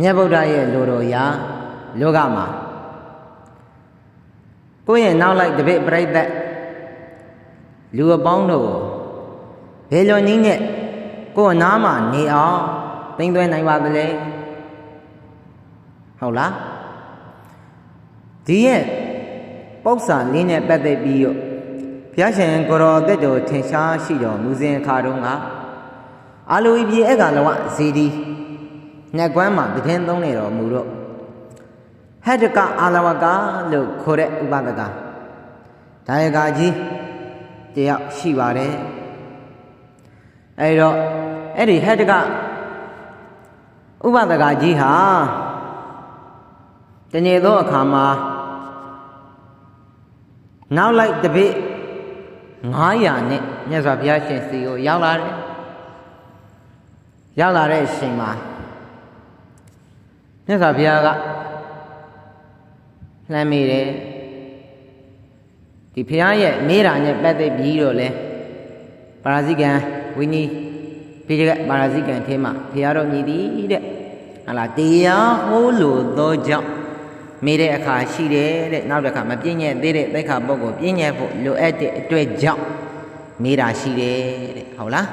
မြတ်ဗုဒ္ဓရဲ့လိုတော်ရာလောကမှာကိုယ့်ရဲ့နောက်လိုက်တပည့်ပြိဿတ်လူအပေါင်းတို့ကိုဘယ်လိုနည်းနဲ့ကိုယ့်အနားမှာနေအောင်သိမ့်သွဲနိုင်ပါသလဲဟုတ်လားဒီရဲ့ပု္ပ္ပစာလေးနဲ့ပတ်သက်ပြီးတော့ဘုရားရှင်ကိုရောအသက်တော်ထင်ရှားရှိတော်မူစဉ်အခါတုန်းကအာလူဤပြေဧကလဝဇေဒီ ညက်ကွမ်းမှာတည်င်းသုံးနေတော်မူတော့ဟတ္တကအာလဝကလို့ခေါ်တဲ့ဥပဒကဒါယကကြီးတယောက်ရှိပါတယ်အဲဒီတော့အဲ့ဒီဟတ္တကဥပဒကကြီးဟာတနေ့သောအခါမှာနောက်လိုက်တပိ900နဲ့မြတ်စွာဘုရားရှင်စီကိုရောက်လာတယ်ရောက်လာတဲ့အချိန်မှာ မြတ်စွာဘုရားကလှမ်းမိတယ်ဒီဘုရားရဲ့မေးတာနဲ့ပတ်သက်ပြီးတော့လဲပါရာဇိကံဝိနည်းပိဋကပါရာဇိကံထဲမှာဘုရားတော်မြည်သည်တဲ့ဟာလားတရားဟိုးလို့သောကြောင့်မေးတဲ့အခါရှိတယ်တဲ့နောက်တစ်ခါမပြည့်ညက်သေးတဲ့သိက္ခာပုဂ္ဂိုလ်ပြည့်ညက်ဖို့လိုအပ်တဲ့အတွက်ကြောင့်မေးတာရှိတယ်တဲ့ဟုတ်လား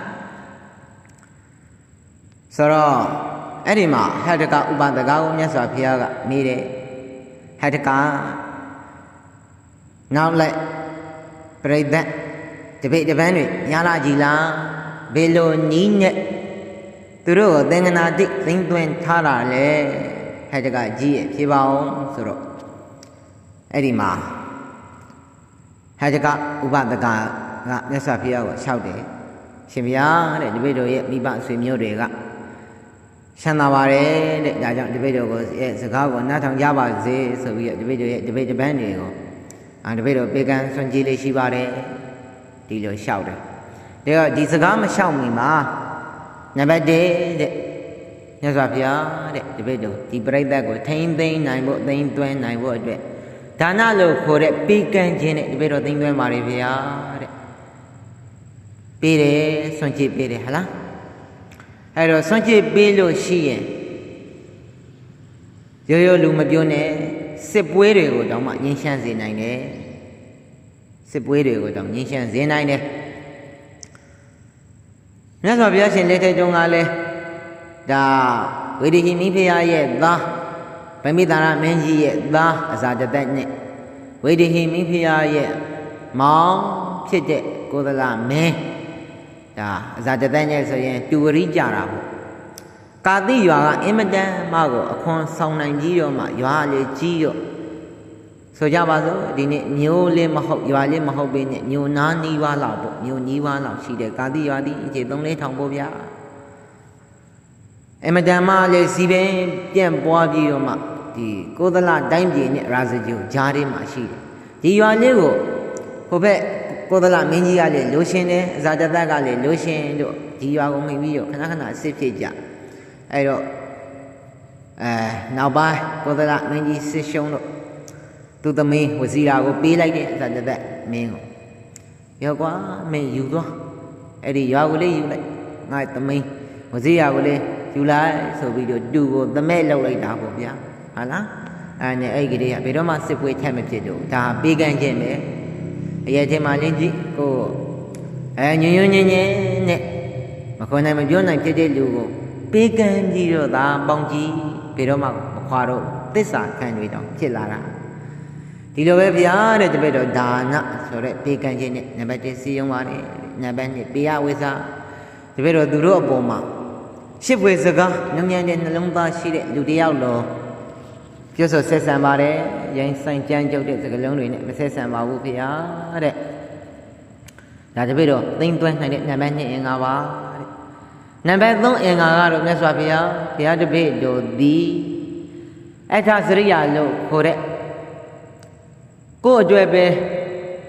ဆိုတော့ အဲ့ဒီမှာဟတ္တကဥပဒကကိုမြတ်စွာဘုရားကမေးတယ်ဟတ္တကနောက်လိုက်ပြိဿတ်တပိတ်တပန်းတွေညာလာကြည်လားဘယ်လိုနီးနဲ့သူတို့ကိုသင်္ကနာတိသိမ့်သွင်းထားတာလေဟတ္တကကြီးရဲ့ဖြေပါအောင်ဆိုတော့အဲ့ဒီမှာဟတ္တကဥပဒကကမြတ်စွာဘုရားကိုလျှောက်တယ်ရှင်ဘုရားတဲ့တပိတ်တို့ရဲ့မိဘဆွေမျိုးတွေက ချမ်းသာပါတယ်တဲ့ဒါကြောင့်တပိတ်တို့ကိုရဲ့စကားကိုနားထောင်ကြပါစေဆိုပြီးတော့တပိတ်တို့ရဲ့တပိတ်တပန်းတွေကိုအာတပိတ်တို့ပေကံဆွန်ကြီးလေးရှိပါတယ်ဒီလိုလျှောက်တယ်ဒါတော့ဒီစကားမလျှောက်မီမှာနံပါတ်1တဲ့မြတ်စွာဘုရားတဲ့တပိတ်တို့ဒီပြိဿတ်ကိုထိမ့်သိမ့်နိုင်ဖို့သိမ့်သွင်းနိုင်ဖို့အတွက်ဒါနလို့ခေါ်တဲ့ပေကံခြင်းနဲ့တပိတ်တို့သိမ့်သွင်းပါလေဗျာတဲ့ပေးတယ်ဆွန်ကြီးပေးတယ်ဟလား အဲ့တော့ဆွန့်ချစ်ပေးလို့ရှိရင်ရိုးရိုးလူမပြောနဲ့စစ်ပွဲတွေကိုတောင်မှငြင်းရှမ်းစေနိုင်တယ်စစ်ပွဲတွေကိုတောင်ငြင်းရှမ်းစေနိုင်တယ်မြတ်စွာဘုရားရှင်လက်ထက်တုန်းကလည်းဒါဝေဒီဟိမိဖုရားရဲ့သားဗမိတာရမင်းကြီးရဲ့သားအစာတသက်နဲ့ဝေဒီဟိမိဖုရားရဲ့မောင်ဖြစ်တဲ့ကိုသလမင်း ဒါအဇာတသက်နဲ့ဆိုရင်တူဝရိကြတာပေါ့ကာတိရွာကအင်မတန်မကိုအခွန်ဆောင်နိုင်ကြီးတော့မှရွာလေးကြီးတော့ဆိုကြပါစို့ဒီနေ့မျိုးလေးမဟုတ်ရွာလေးမဟုတ်ဘဲနဲ့မျိုးနာနီးွားလောက်ပေါ့မျိုးနီးွားလောက်ရှိတဲ့ကာတိရွာဒီအခြေ3လေးထောင်ပေါ့ဗျာအင်မတန်မှလည်းစီပင်ပြန့်ပွားပြီးတော့မှဒီကိုသလတိုင်းပြည်နဲ့ရာဇဂျိုဂျားလေးမှာရှိတယ်ဒီရွာလေးကိုဟိုဘက် ကိုသလမင်းကြီးကလည်းလိုရှင်တယ်အဇာတသက်ကလည်းလိုရှင်တို့ဒီရွာကိုမိပြီးတော့ခဏခဏအစ်စ်ဖြစ်ကြအဲ့တော့အဲနောက်ပိုင်းကိုသလမင်းကြီးစစ်ရှုံးတော့သူသမီးဝစီရာကိုပေးလိုက်တဲ့အဇာတသက်မင်းကိုရောကွာမင်းယူသွားအဲ့ဒီရွာကိုလေးယူလိုက်ငါသမီးဝစီရာကိုလေးယူလိုက်ဆိုပြီးတော့တူကိုသမဲ့လောက်လိုက်တာပေါ့ဗျာဟာလားအဲ့နဲ့အဲ့ဒီကလေးကဘယ်တော့မှစစ်ပွဲထက်မဖြစ်တော့ဒါပေးကမ်းခြင်းပဲ အရေးချင်းမှလင်းကြည့်ကိုအဲညွညွညင်းညင်းနဲ့မခွန်နိုင်မပြောနိုင်ဖြစ်တဲ့လူကိုပေးကမ်းပြီးတော့သာပေါင်းကြည့်ဘယ်တော့မှမခွာတော့သစ္စာခံတွေတော့ဖြစ်လာတာဒီလိုပဲဗျာတဲ့တပည့်တော်ဒါနဆိုတဲ့ပေးကမ်းခြင်းနဲ့နံပါတ်1စီယုံပါတယ်နံပါတ်2ပေးရဝိစာတပည့်တော်သူတို့အပေါ်မှာရှစ်ဖွေစကားညဉ့်ညံ့တဲ့နှလုံးသားရှိတဲ့လူတစ်ယောက်လောပြောဆိုဆက်ဆံပါတယ် ရိုင်းဆိုင်ကြမ်းကြုတ်တဲ့စကားလုံးတွေနဲ့မဆက်ဆံပါဘူးဖေဟာတဲ့ဒါတပည့်တော်သိမ့်သွင်းနိုင်တဲ့နံပါတ်2အင်္ဂါပါတဲ့နံပါတ်3အင်္ဂါကတော့မြတ်စွာဘုရားဘုရားတပည့်တော်သည်အထာစရိယာလို့ခေါ်တဲ့ကိုယ့်အတွက်ပဲ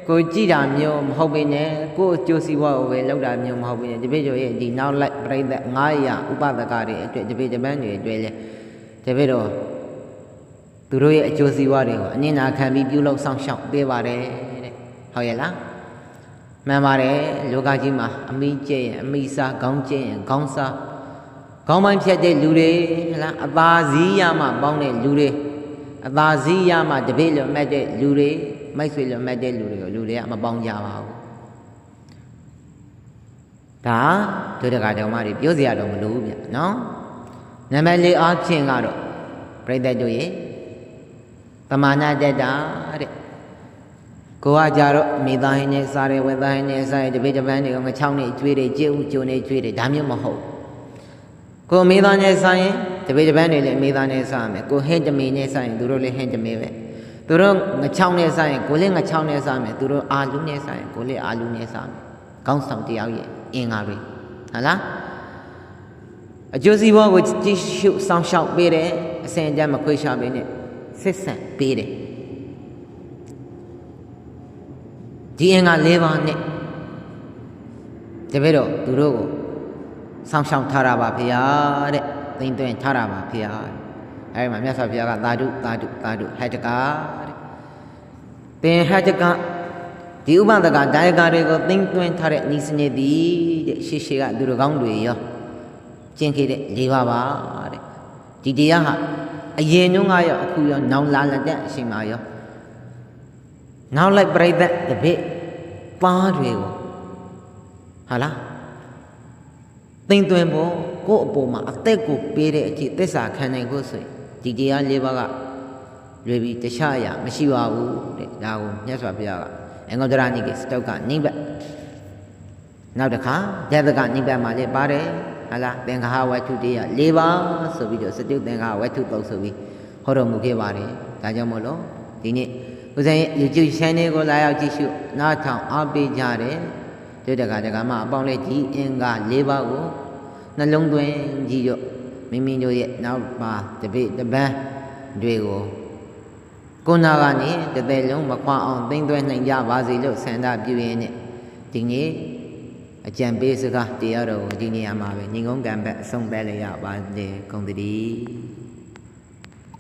ကိုကြည်တာမျိုးမဟုတ်ပေနဲ့ကိုယ့်အကျိုးစီးပွားကိုပဲလောက်တာမျိုးမဟုတ်ပေနဲ့တပည့်တော်ရဲ့ဒီနောက်လိုက်ပြိဿ900ဥပဒကတွေအတွက်တပည့်တပန်းတွေအတွက်လဲတပည့်တော် သူတို့ရဲ့အကျိုးစီးပွားတွေကိုအနစ်နာခံပြီးပြုလုပ်ဆောင်ရှောက်ပေးပါတယ်တဲ့ဟုတ်ရဲ့လားမှန်ပါတယ်လောကကြီးမှာအမိကျဲ့ရင်အမိစားခေါင်းကျဲ့ရင်ခေါင်းစားခေါင်းပိုင်းဖြတ်တဲ့လူတွေဟလားအသာစီးရမှပေါင်းတဲ့လူတွေအသာစီးရမှတပိတ်လွတ်မှတ်တဲ့လူတွေမိုက်ဆွေလွတ်မှတ်တဲ့လူတွေကိုလူတွေကမပေါင်းကြပါဘူးဒါဒုဒကတော်မတွေပြောစရာတော့မလိုဘူးဗျနော်နံပါတ်၄အားဖြင့်ကတော့ပြိတ္တတို့ရဲ့ တမာနာတက်တာတဲ့ကိုကကြတော့မိသားရင်နဲ့စားရဲဝဲသားရင်နဲ့စားရဲတပိတ်တပန်းတွေကငချောင်းနေကျွေးတယ်ကြဲဥကျုံနေကျွေးတယ်ဒါမျိုးမဟုတ်ဘူးကိုအမေသားနဲ့စားရင်တပိတ်တပန်းတွေလည်းအမေသားနဲ့စားမယ်ကိုဟင်းတမီနဲ့စားရင်သူတို့လည်းဟင်းတမီပဲသူတို့ငချောင်းနဲ့စားရင်ကိုလည်းငချောင်းနဲ့စားမယ်သူတို့အာလူနဲ့စားရင်ကိုလည်းအာလူနဲ့စားမယ်ကောင်းဆောင်တယောက်ရဲ့အင်္ဂါတွေဟုတ်လားအကျိုးစီးပွားကိုကြည့်ရှုစောင့်ရှောက်ပေးတယ်အစဉ်အတန်းမခွေးရှာပေးနဲ့ဆက်ဆံ ပေးတယ်ဒီအင်္ဂါ၄ပါးနဲ့တပည့်တော်သူတို့ကိုစောင့်ရှောက်ထားတာပါဖေဟာတဲ့သိမ့်သွင်းထားတာပါဖေဟာအဲဒီမှာမြတ်စွာဘုရားကသာဓုသာဓုသာဓုဟတ္တကာတဲ့သင်ဟတ္တကဒီဥပဒကဒါယကတွေကိုသိမ့်သွင်းထားတဲ့ဤစနစ်သည်တဲ့ရှေ့ရှေ့ကသူတို့ကောင်းတွေရောကျင့်ခဲ့တဲ့၄ပါးပါတဲ့ဒီတရားဟာ အရင်တုန်းကရောအခုရောနောင်လာလက်တဲ့အချိန်မှာရောနောက်လိုက်ပြိဿတပိတ်ပါးတွေကိုဟာလားသိမ့်သွင်းဖို့ကိုယ့်အပေါ်မှာအသက်ကိုပေးတဲ့အထိသစ္စာခံနိုင်ဖို့ဆိုရင်ဒီတရား၄ပါးကလွယ်ပြီးတခြားအရာမရှိပါဘူးတဲ့ဒါကိုမြတ်စွာဘုရားကအင်္ဂုတ္တရနိကေစတုတ်ကနိဗ္ဗတ်နောက်တစ်ခါဒေသကနိဗ္ဗတ်မှာလည်းပါတယ် ဟာလားသင်္ဃဟဝတ္ထုတရား၄ပါးဆိုပြီးတော့စတုသင်္ဃဟဝတ္ထုတုတ်ဆိုပြီးဟောတော်မူခဲ့ပါတယ်ဒါကြောင့်မို့လို့ဒီနေ့ဦးဇင်းရဲ့ YouTube channel ကိုလာရောက်ကြည့်ရှုနားထောင်အားပေးကြတယ်တို့တကတကမအပေါင်းလေးဒီအင်္ဂါ၄ပါးကိုနှလုံးသွင်းကြည့်ရမိမိတို့ရဲ့နောက်ပါတပိတပန်းတွေကိုကိုနာကနေတသက်လုံးမခွာအောင်သိမ့်သွဲနိုင်ကြပါစေလို့ဆန္ဒပြုရင်းနဲ့ဒီနေ့ အကြံပေးစကားတရားတော်ကိုဒီနေရာမှာပဲညီငုံကံဘက်အဆုံးပဲလေရပါစေကုန်သတည်း